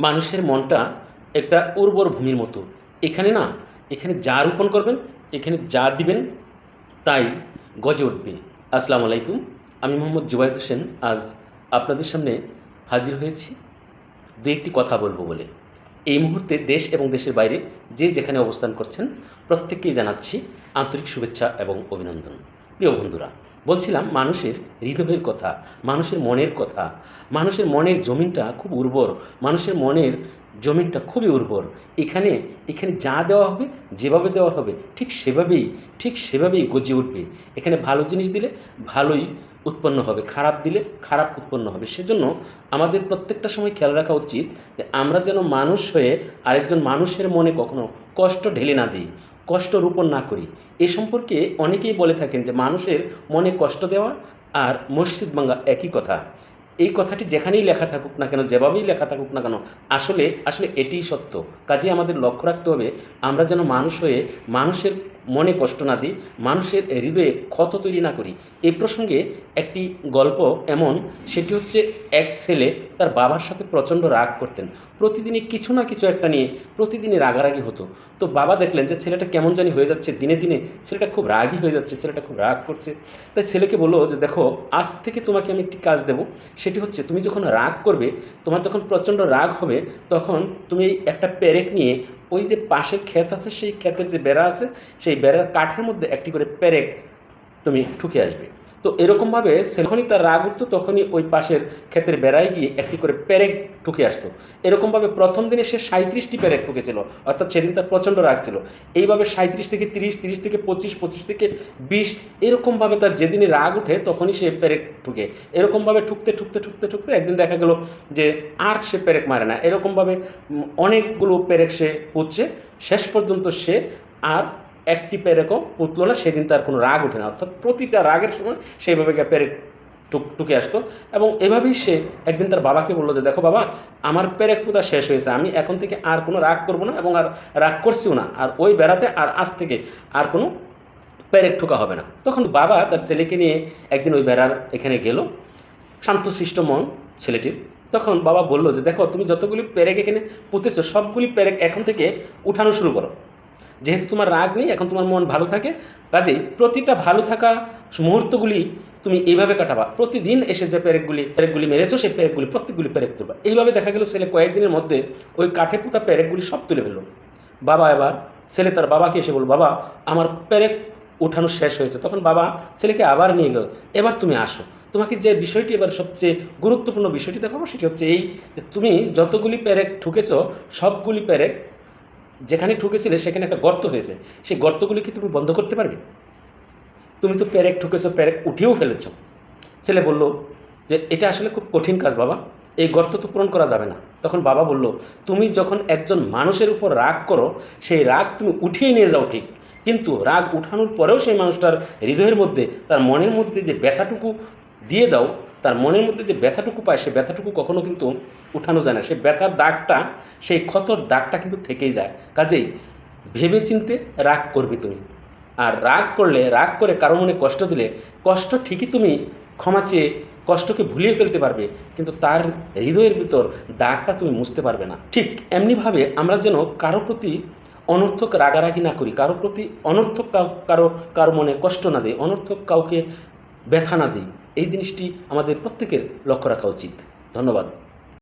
মানুষের মনটা একটা উর্বর ভূমির মতো। এখানে না, এখানে যা রোপণ করবেন, এখানে যা দিবেন, তাই গজে উঠবে। আসসালামু আলাইকুম, আমি মোহাম্মদ জুবাইদ হোসেন। আজ আপনাদের সামনে হাজির হয়েছি। দু একটি কথা বলব বলে। এই মুহূর্তে দেশ এবং দেশের বাইরে যে যেখানে অবস্থান করছেন, প্রত্যেককেই জানাচ্ছি আন্তরিক শুভেচ্ছা এবং অভিনন্দন। প্রিয় বন্ধুরা, বলছিলাম মানুষের হৃদয়ের কথা, মানুষের মনের কথা। মানুষের মনের জমিনটা খুব উর্বর, মানুষের মনের জমিনটা খুবই উর্বর। এখানে এখানে যা দেওয়া হবে, যেভাবে দেওয়া হবে, ঠিক সেভাবেই ঠিক সেভাবেই গজিয়ে উঠবে। এখানে ভালো জিনিস দিলে ভালোই উৎপন্ন হবে, খারাপ দিলে খারাপ উৎপন্ন হবে। সেজন্য আমাদের প্রত্যেকটা সময় খেয়াল রাখা উচিত যে আমরা যেন মানুষ হয়ে আরেকজন মানুষের মনে কখনো কষ্ট ঢেলে না দিই। কষ্ট রোপণ না করি। এ সম্পর্কে অনেকেই বলে থাকেন যে, মানুষের মনে কষ্ট দেওয়া আর মসজিদ বাঙ্গা একই কথা। এই কথাটি যেখানেই লেখা থাকুক না কেন, যেভাবেই লেখা থাকুক না কেন, আসলে আসলে এটিই সত্য। কাজে আমাদের লক্ষ্য রাখতে হবে, আমরা যেন মানুষ হয়ে মানুষের মনে কষ্ট না দিই, মানুষের হৃদয়ে ক্ষত তৈরি না করি। এই প্রসঙ্গে একটি গল্প এমন, সেটি হচ্ছে এক ছেলে তার বাবার সাথে প্রচণ্ড রাগ করতেন। প্রতিদিনই কিছু না কিছু একটা নিয়ে প্রতিদিনই রাগারাগি হতো। তো বাবা দেখলেন যে ছেলেটা কেমন জানি হয়ে যাচ্ছে, দিনে দিনে ছেলেটা খুব রাগই হয়ে যাচ্ছে, ছেলেটা খুব রাগ করছে। তাই ছেলেকে বলল যে, দেখো, আজ থেকে তোমাকে আমি একটি কাজ দেবো, সেটি হচ্ছে তুমি যখন রাগ করবে, তোমার যখন প্রচণ্ড রাগ হবে, তখন তুমি একটা পেরেক নিয়ে ওই যে পাশে ক্ষেত আছে, সেই ক্ষেতের যে বেড়া আছে, সেই বেড়ার কাঠের মধ্যে একটি করে পেরেক তুমি ঠুকে আসবে। তো এরকমভাবে যখনই তার রাগ উঠতো, তখনই ওই পাশের ক্ষেতের বেড়ায় গিয়ে একটি করে পেরেক ঠুকে আসতো। এরকমভাবে প্রথম দিনে সে সাঁত্রিশটি পেরেক ঠুকেছিল, অর্থাৎ সেদিন তার প্রচণ্ড রাগ ছিল। এইভাবে সাঁত্রিশ থেকে তিরিশ তিরিশ থেকে পঁচিশ পঁচিশ থেকে বিশ এরকমভাবে তার যেদিনই রাগ উঠে, তখনই সে পেরেক ঠুকে। এরকমভাবে ঠুকতে ঠুকতে ঠুকতে ঠুকতে একদিন দেখা গেল যে আর সে পেরেক মারে না। এরকমভাবে অনেকগুলো পেরেক সে পুচ্ছে শেষ পর্যন্ত সে আর একটি পেরেকও পুতলো না, সেদিন তার কোনো রাগ ওঠে না। অর্থাৎ প্রতিটা রাগের সময় সেইভাবে পেরেক টুক, টুকে আসতো। এবং এভাবেই সে একদিন তার বাবাকে বলল যে, দেখো বাবা, আমার পেরেক পুতা শেষ হয়েছে। আমি এখন থেকে আর কোনো রাগ করব না এবং আর রাগ করছিও না। আর ওই বেড়াতে আর আজ থেকে আর কোনো পেরেক ঠোকা হবে না। তখন বাবা তার ছেলেকে নিয়ে একদিন ওই বেড়ার এখানে গেল, শান্তশিষ্ট মন ছেলেটির। তখন বাবা বলল যে, দেখো, তুমি যতগুলি পেরেক এখানে পুঁতেছো, সবগুলি পেরেক এখন থেকে উঠানো শুরু করো। যেহেতু তোমার রাগ নেই, এখন তোমার মন ভালো থাকে, কাজেই প্রতিটা ভালো থাকা মুহূর্তগুলি তুমি এইভাবে কাটাবা। প্রতিদিন এসে যে প্যারেকগুলি প্যারেকগুলি মেরেছো, সেই প্যারেকগুলি প্রত্যেকগুলি প্যারেক তুলবা। এইভাবে দেখা গেল ছেলে কয়েকদিনের মধ্যে ওই কাঠে পুঁতা প্যারেকগুলি সব তুলে ফেলল। বাবা এবার ছেলে তার বাবাকে এসে বলল, বাবা, আমার প্যারেক উঠানো শেষ হয়েছে। তখন বাবা ছেলেকে আবার নিয়ে গেল, এবার তুমি আসো। তোমাকে যে বিষয়টি এবার সবচেয়ে গুরুত্বপূর্ণ বিষয়টি দেখাবো, সেটি হচ্ছে এই তুমি যতগুলি প্যারেক ঠুকেছ, সবগুলি পেরেক যেখানে ঠুকেছিলে, সেখানে একটা গর্ত হয়েছে। সেই গর্তগুলি কি তুমি বন্ধ করতে পারবে? তুমি তো প্যারেক ঠুকেছো প্যারেক উঠিয়েও ফেলেছ। ছেলে বলল, যে এটা আসলে খুব কঠিন কাজ বাবা। এই গর্ত তো পূরণ করা যাবে না। তখন বাবা বলল, তুমি যখন একজন মানুষের উপর রাগ করো, সেই রাগ তুমি উঠিয়ে নিয়ে যাও ঠিক। কিন্তু রাগ উঠানোর পরেও সেই মানুষটার হৃদয়ের মধ্যে, তার মনের মধ্যে যে ব্যথাটুকু দিয়ে দাও, তার মনের মধ্যে যে ব্যথাটুকু পায়, সে ব্যথাটুকু কখনো কিন্তু উঠানো যায় না। সেই ব্যথার দাগটা, সেই ক্ষতর দাগটা কিন্তু থেকেই যায়। কাজেই ভেবে চিনতে রাগ করবে তুমি। আর রাগ করলে, রাগ করে কারও মনে কষ্ট দিলে, কষ্ট ঠিকই তুমি ক্ষমা চেয়ে কষ্টকে ভুলিয়ে ফেলতে পারবে, কিন্তু তার হৃদয়ের ভিতর দাগটা তুমি মুছতে পারবে না। ঠিক এমনিভাবে আমরা যেন কারও প্রতি অনর্থক রাগারাগি না করি, কারও প্রতি অনর্থক কারও কারও মনে কষ্ট না দিই, অনর্থক কাউকে ব্যথা না দিই, এই জিনিসটি আমাদের প্রত্যেকের লক্ষ্য রাখা উচিত। ধন্যবাদ।